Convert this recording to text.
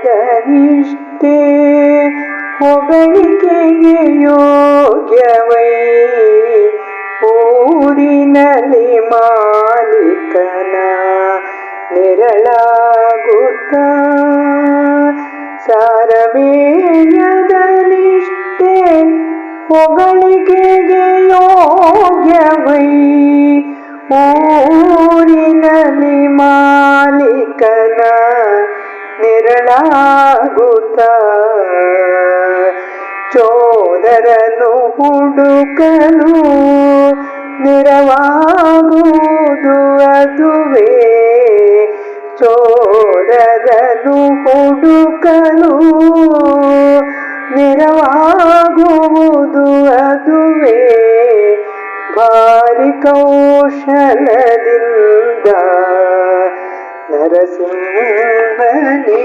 ಸಾರಮೇಯದನಿಷ್ಟೇ ಹೊಗಳಿಕೆಗೆ ಯೋಗ್ಯವೈ ಊರಿನಲ್ಲಿ ಮಾಲೀಕನ ನೆರಳಾಗುತ್ತ ಸಾರಮೇಯದನಿಷ್ಟೇ ಹೊಗಳಿಕೆಗೆ ಯೋಗ್ಯವೈ ಊರಿನಲ್ಲಿ ಮಾಲೀಕನ ನೆರಳಾಗುತ್ತ ಚೋದರನು ಹುಡುಕಲು ನೆರವಾಗುವುದು ಅದುವೇ ಚೋದರನು ಹುಡುಕಲು ನೆರವಾಗುವುದು ಅದುವೇ ಭಾರಿ ಕೌಶಲದಿಂದ സരസുന്ദരി